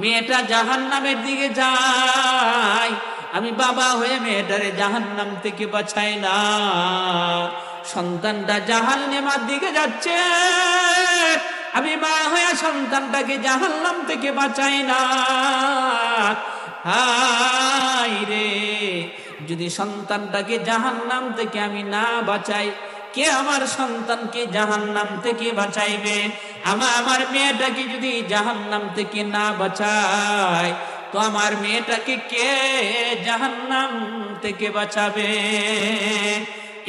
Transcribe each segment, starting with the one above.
মেয়েটা জাহান নামের দিকে যায়। আমি বাবা হয়ে মেয়েটারে জাহান নাম থেকে বাঁচাই না সন্তানটা জাহান নেমার দিকে যাচ্ছে। আমি মা হয়ে সন্তানটাকে জাহান নাম থেকে বাঁচাই না হাই রে, যদি সন্তানটাকে জাহান নাম থেকে আমি না বাঁচাই, কে আমার সন্তানকে জাহান নাম থেকে বাঁচাইবে? আমার আমার মেয়েটাকে যদি জাহান নাম থেকে না বাঁচায়, তো আমার মেয়েটাকে কে জাহান নাম থেকে বাঁচাবে?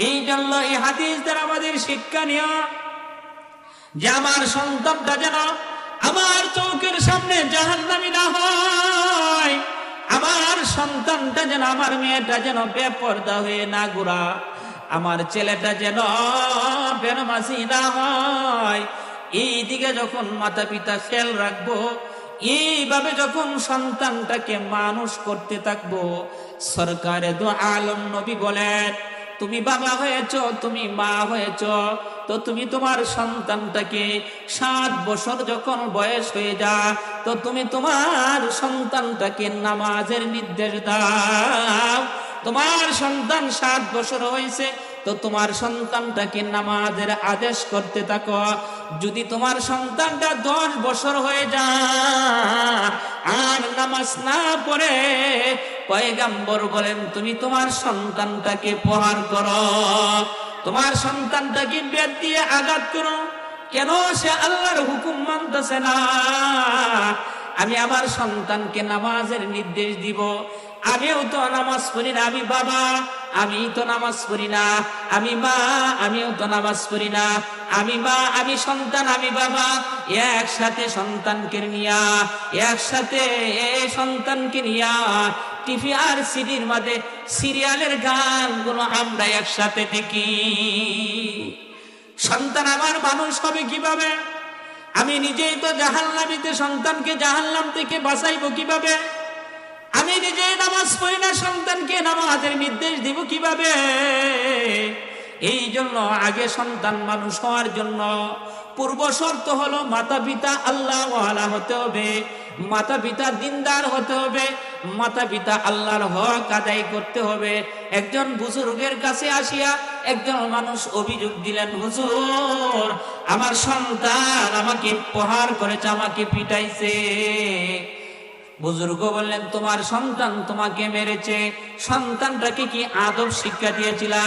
এই জন্য এই হাদিস দ্বারা আমাদের শিক্ষা নিও যে আমার সন্তানটা যেন আমার চৌকের সামনে জাহান্নামি না হয়। আমার সন্তানটা যেন, আমার মেয়েটা যেন বেপর্দা হয়ে না ঘুরা। আমার ছেলেটা যেন বেনমাসি না হয়। এই দিকে যখন মাতা পিতা খেয়াল রাখব, এইভাবে যখন সন্তানটাকে মানুষ করতে থাকব, সরকারে তো আলম নবী বলেন, তুমি বাবা হয়েছ, তুমি মা হয়েছ, তো তুমি তোমার সন্তানটাকে সাত বছর যখন বয়স হয়ে যা, তো তুমি তোমার সন্তানটাকে নামাজের নির্দেশ দাও। তোমার সন্তান সাত বছর হয়েছে তো তোমার সন্তানটাকে নামাজের আদেশ করতে থাকো। যদি তোমার সন্তানটা দশ বছর হয়ে যায় আর নামাজ না পড়ে, পয়গাম্বর বলেন, তুমি তোমার সন্তানটাকে প্রহার করো। তোমার সন্তানটাকে বেদ দিয়ে আঘাত করো। কেন সে আল্লাহর হুকুম মানতেছে না? আমি আমার সন্তানকে নামাজের নির্দেশ দিব। আমিও তো নামাজ পড়ি না, আমি বাবা, আমি তো নামাজ পড়ি না, আমি মা, আমিও তো নামাজ পড়ি না, আমি মা, আমি সন্তান, আমি বাবা, একসাথে সন্তানকে নিয়া, একসাথে সন্তানকে নিয়া, টিভি আর সিডির মাঝে সিরিয়ালের গানগুলো আমরা একসাথে দেখি। সন্তান আমার মানুষ হবে কীভাবে? আমি নিজেই তো জাহান্নামিতে সন্তানকে জাহান্নাম থেকে বাঁচাইবো কীভাবে? আমি নিজে নামাজ পড়ি না, সন্তানকে নামাজের নির্দেশ দিব কীভাবে? এই জন্য আগে সন্তান মানুষ হওয়ার জন্য পূর্ব শর্ত হলো মাতা পিতা আল্লাহ হতে হবে মাতা পিতা দিনদার হতে হবে মাতা পিতা আল্লাহর হক আদায় করতে হবে। একজন বুজুর্গের কাছে আসিয়া একজন মানুষ অভিযোগ দিলেন, হুজুর, আমার সন্তান আমাকে প্রহার করেছে, আমাকে পিটাইছে। বুজুর্গ বললেন, তোমার সন্তান তোমাকে মেরেছে। সন্তানটাকে কি আদব শিক্ষা দিয়েছিলা?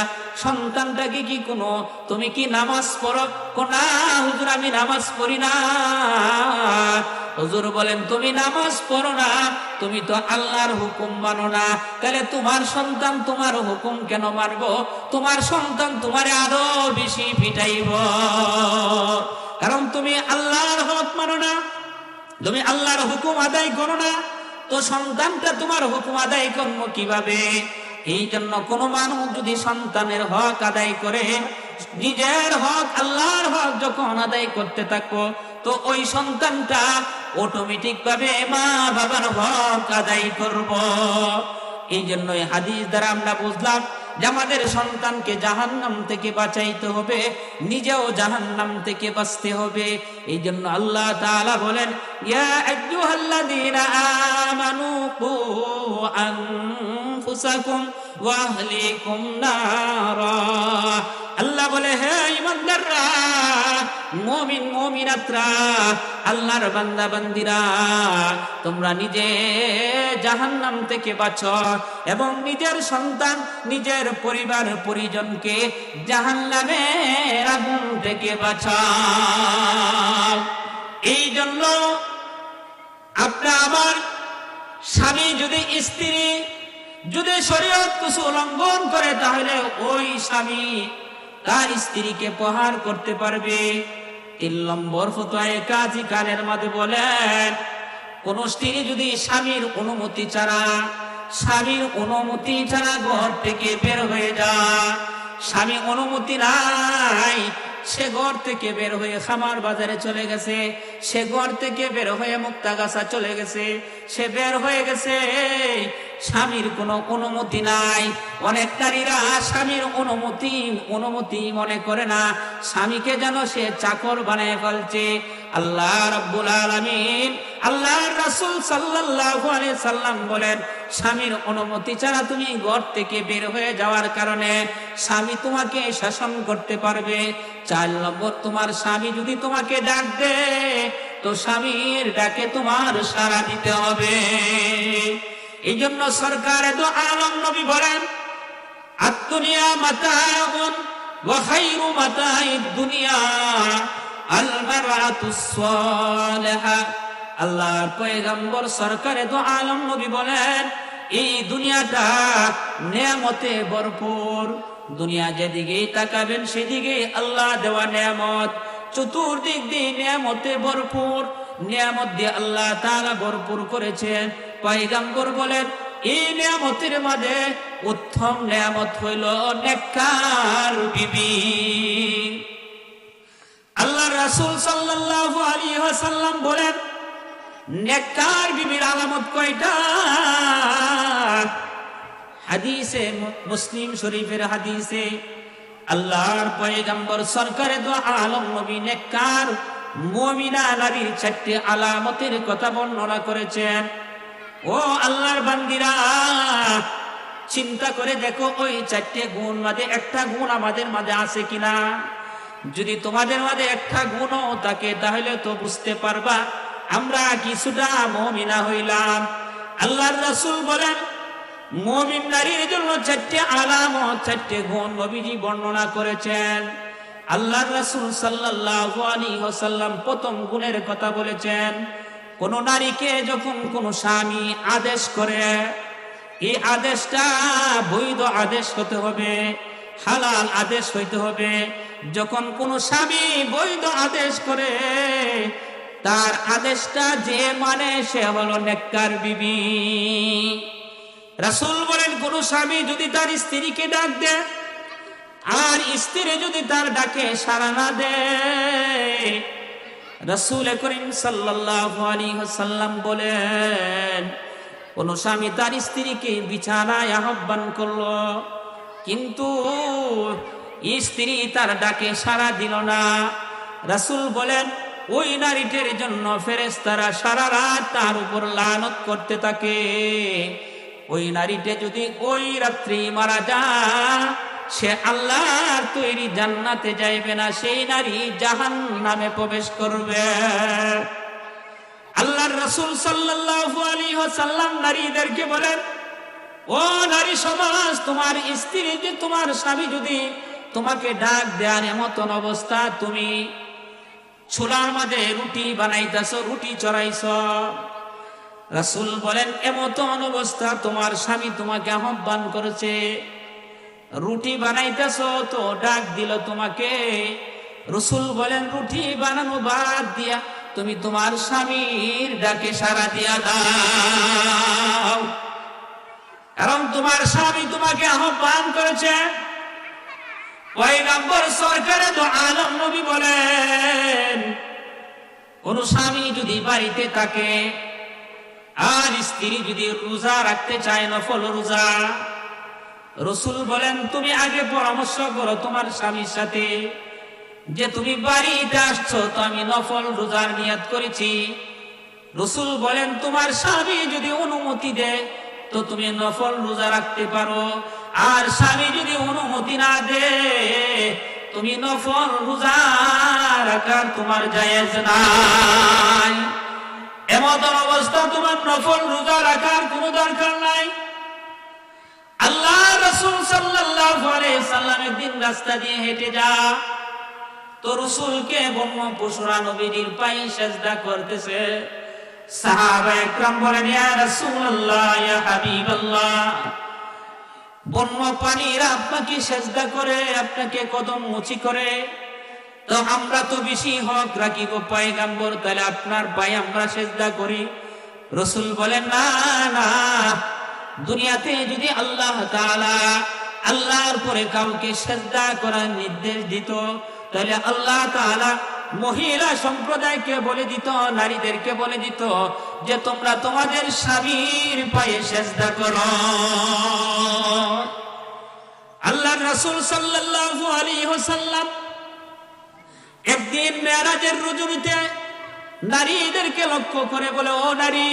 সন্তানটাকে কি কোনো, তুমি কি নামাজ পড়ো? কোনা, হুজুর, আমি নামাজ পড়ি না। হুজুর বলেন, তুমি নামাজ পড়ো না, তুমি তো আল্লাহর হুকুম মানো না। তাহলে তোমার সন্তান তোমার হুকুম কেন মানবো? তোমার সন্তান তোমার আরও বেশি পিটাইব কারণ তুমি আল্লাহর হক মানো না। তুমি আল্লাহর হুকুম আদায় করো না, তো সন্তানটা তোমার হুকুম আদায় করব কীভাবে? এই জন্য কোন মানুষ যদি সন্তানের হক আদায় করে, নিজের হক, আল্লাহর হক যখন আদায় করতে থাকব, তো ওই সন্তানটা অটোমেটিক ভাবে মা বাবার হক আদায় করব। এই জন্য হাদিস দ্বারা আমরা বুঝলাম যে আমাদের সন্তানকে জাহান্নাম থেকে বাঁচাইতে হবে, নিজেও জাহান্নাম থেকে বাঁচতে হবে। এই জন্য আল্লাহ তাআলা বলেন, ইয়া আল্লাহ বলে, হে ইমানদাররা মুমিন মুমিনাতরা, আল্লাহর বান্দা বান্দিরা তোমরা নিজে জাহান্নাম থেকে বাঁচো এবং নিজের সন্তান, নিজের পরিবার, পরিজনকে জাহান্নামের আগুন থেকে বাঁচাও। এই জন্য আপনার আমার স্বামী যদি স্ত্রী, যদি শরীয়ত কিছু উল্লঙ্ঘন করে, তাহলে ওই স্বামী তার স্ত্রীকে প্রহার করতে পারবে? তিন নম্বর ফতোয়ায় কাজী কানের মাঝে বলেন, কোন স্ত্রী যদি স্বামীর অনুমতি ছাড়া, স্বামীর অনুমতি ছাড়া ঘর থেকে বের হয়ে যায়, স্বামী অনুমতি নাই, সে ঘর থেকে বের হয়ে খামার বাজারে চলে গেছে, সে ঘর থেকে বের হয়ে মুক্তাগাছা চলে গেছে, সে বের হয়ে গেছে স্বামীর কোনো অনুমতি নাই। অনেক নারীরা স্বামীর অনুমতি অনুমতি মনে করে না। স্বামীকে যেন সে চাকর বানিয়ে ফেলছে। আল্লাহ রব্বুল আলামিন, আল্লাহ রাসূল আলাইহি সাল্লাম বলেন, স্বামীর অনুমতি ছাড়া তুমি ঘর থেকে বের হয়ে যাওয়ার কারণে স্বামী তোমাকে শাসন করতে পারবে। চার নম্বর, তোমার স্বামী যদি তোমাকে ডাক দে তো স্বামীর ডাকে তোমার সাড়া দিতে হবে। এই জন্য সরকার তো আলম নবী বলেন আত্মনিয়া মাতা মাতাইদ দুনিয়া, আল মারআতুস সালিহা। আল্লাহর পয়গম্বর সরকারে তো আলম নবী বলেন, এই দুনিয়াটা নেয়ামতে ভরপুর। দুনিয়া যেদিকেই তাকাবেন সেদিকে আল্লাহ দেওয়া নেয়ামত। চতুর্দিক দিয়ে নেয়ামতে ভরপুর। নিয়ামত দিয়ে আল্লাহ তাআলা ভরপুর করেছেন। পয়গম্বর বলেন এই নিয়ামতের মাঝে উত্তম নিয়ামত হইল নেককার বিবি। আল্লাহ রাসূল সাল্লাল্লাহু আলাইহি ওয়াসাল্লাম বলেন, নেককার বিবির আলামত কয়টা? হাদিসে, মুসলিম শরীফের হাদিসে আল্লাহর পয়গম্বর সরকারে দো আলম নবী নেককার মুমিনা নারীর চারটি আলামতের কথা বর্ণনা করেছেন। ও আল্লাহর বান্দিরা, চিন্তা করে দেখো ওই চারটে গুণ মাঝে একটা গুণ আমাদের মাঝে আছে কিনা। যদি তোমাদের মাঝে একটা গুণও থাকে, তাহলে তো বুঝতে পারবা, আমরা কিছুটা মমিনা হইলাম। আল্লাহর রাসূল বলেন, মমিন নারীর জন্য চারটে আলামত চারটে গুণ নবীজি বর্ণনা করেছেন। আল্লাহর রাসূল সাল্লাল্লাহু আলাইহি ওয়াসাল্লাম প্রথম গুণের কথা বলেছেন কোন নারীকে যখন কোন স্বামী আদেশ করে, এই আদেশটা বৈধ আদেশ হতে হবে, হালাল আদেশ হইতে হবে। যখন কোন স্বামী বৈধ আদেশ করে, তার আদেশটা যে মানে সে হলো নেককার বিবি। রাসুল বলেন, কোন স্বামী যদি তার স্ত্রীকে ডাক দেয় আর স্ত্রী যদি তার ডাকে সারা না দেয় রসুল করিম আলাইহি বলেন, কোন স্বামী তার স্ত্রীকে বিছানায় আহ্বান করল, কিন্তু স্ত্রী তার ডাকে সাড়া দিল না। রাসূল বলেন, ওই নারীটির জন্য ফেরেশতারা সারা রাত তার উপর লানত করতে থাকে। ওই নারীতে যদি ওই রাত্রি মারা যায় সে আল্লাহর তৈরি জান্নাতে যাইবে না, সেই নারী জাহান নামে প্রবেশ করবে। আল্লাহর রাসূল সাল্লাল্লাহু আলাইহি ওয়াসাল্লাম নারীদেরকে বলেন ও নারী সমাজ, তোমার স্ত্রী যে তোমার স্বামী যদি তোমাকে ডাক দেয়ার এমতন অবস্থা, তুমি ছোলার মাঝে রুটি বানাইতেছ, রুটি চড়াইছ। রাসূল বলেন, এমতন অবস্থা, তোমার স্বামী তোমাকে আহ্বান করেছে। রুটি বানাইতেছ, তো ডাক দিল তোমাকে। রসুল বলেন, রুটি বানানো বাদ দিয়া তুমি তোমার স্বামীর ডাকে সারা দিয়া দাও। কারণ তোমার স্বামী তোমাকে আহ্বান করেছে। পয়গম্বর সরকারে তো আলম নবী বলেন, কোন স্বামী যদি বাড়িতে থাকে, আর স্ত্রী যদি রোজা রাখতে চায়, নফল রোজা রসুল বলেন, তুমি আগে পরামর্শ করো তোমার স্বামীর সাথে যে তুমি বাড়িতে আসছো তো আমি নফল রোজার নিয়াত করেছি। রসুল বলেন, তোমার স্বামী যদি অনুমতি দেয় তো তুমি নফল রোজা রাখতে পারো। আর স্বামী যদি অনুমতি না দে তুমি নফল রোজা রাখার তোমার জায়েজ নাই। এমন অবস্থা, তোমার নফল রোজা রাখার কোনো দরকার নাই। আল্লাহ রাস্তা দিয়ে হেঁটে যা। তো বন্য পশুরা নবীজির পায়ে সেজদা করতেছে। আপনাকে কদম মুচি করে। তো আমরা তো বেশি হক রাখি গো পয়গাম্বর, তাহলে আপনার পায়ে আমরা সেজদা করি। রসুল বলেন, না না দুনিয়াতে যদি আল্লাহ আল্লাহর পরে কাউকে সেজদা করার নির্দেশ দিত, তাহলে আল্লাহ তাআলা মহিলা সম্প্রদায়কে বলে দিত, নারীদেরকে বলে দিত যে তোমরা তোমাদের স্বামীর পায়ে সেজদা করো। আল্লাহ রাসূল সাল্লাল্লাহু আলাইহি ওয়াসাল্লাম একদিন মেরাজের রজনীতে নারীদেরকে লক্ষ্য করে বলে, ও নারী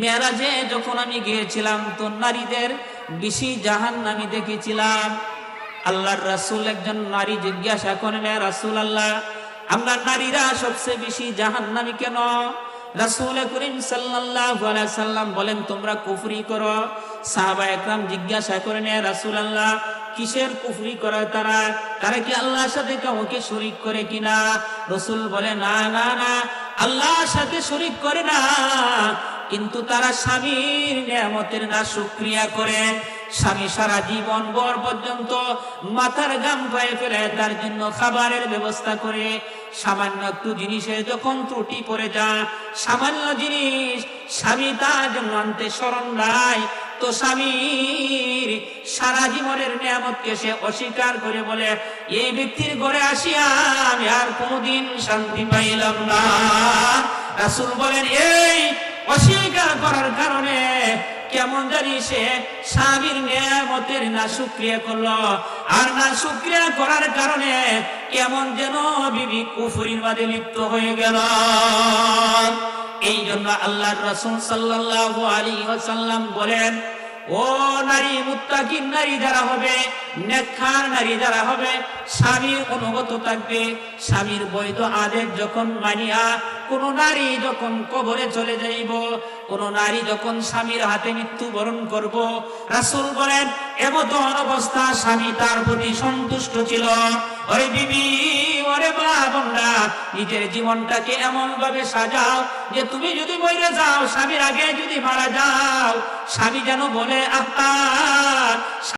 মেরাজে যখন আমি গিয়েছিলাম, তো নারীদের বেশি জাহান আমি দেখেছিলাম। আল্লাহর রাসূল একজন নারী জিজ্ঞাসা করেন রাসুল আল্লাহ আমরা নারীরা সবচেয়ে বেশি জাহান্নামী কেন? রাসূল করিম সাল্লাম বলেন, তোমরা কুফরি করো। সাহাবা একরাম জিজ্ঞাসা করেন ইয়া রাসূলুল্লাহ, কিসের কুফরি করে তারা? তারা কি আল্লাহর সাথে কাউকে শরিক করে কিনা? রসুল বলে, না না না, আল্লাহর সাথে শরিক করে না। কিন্তু তারা স্বামীর নিয়ামতের না শুক্রিয়া করে। স্বামী সারা জীবন বর পর্যন্ত মাথার গাম পায়ে ফেলে তার জন্য খাবারের ব্যবস্থা করে। সামান্য একটু জিনিসের যখন ত্রুটি পড়ে যা সামান্য জিনিস স্বামী তার জন্য আনতে স্মরণ নাই তো স্বামীর সারা জীবনের নিয়ামতকে সে অস্বীকার করে বলে, এই ব্যক্তির ঘরে আসিয়া আমি আর কোনোদিন শান্তি পাইলাম না। রাসূল বলেন, এই অস্বীকার করার কারণে কেমন জানি সে স্বামীর নিয়ামতের না সুক্রিয়া করল। আর না সুক্রিয়া করার কারণে কেমন যেন বিবি কুফুরির মাঝে লিপ্ত হয়ে গেল। এই জন্য আল্লাহ রসুল সাল্লাহ আলী সাল্লাম বলেন ও নারী, মুত্তাকিন নারী যারা হবে, নেককার নারী যারা হবে, স্বামীর অনুগত থাকবে। স্বামীর বৈধ আদেশ যখন মানিয়া কোন নারী যখন কবরে চলে যাইব, কোন নারী যখন স্বামীর হাতে মৃত্যুবরণ করব, রাসূল বলেন, এমতন অবস্থা স্বামী তার প্রতি সন্তুষ্ট ছিল। ওরে বিবি বোনরা, নিজের জীবনটাকে এমন ভাবে সাজাও যে তুমি যদি মরে যাও, স্বামীর আগে যদি মারা যাও, স্বামী যেন বলে, আহা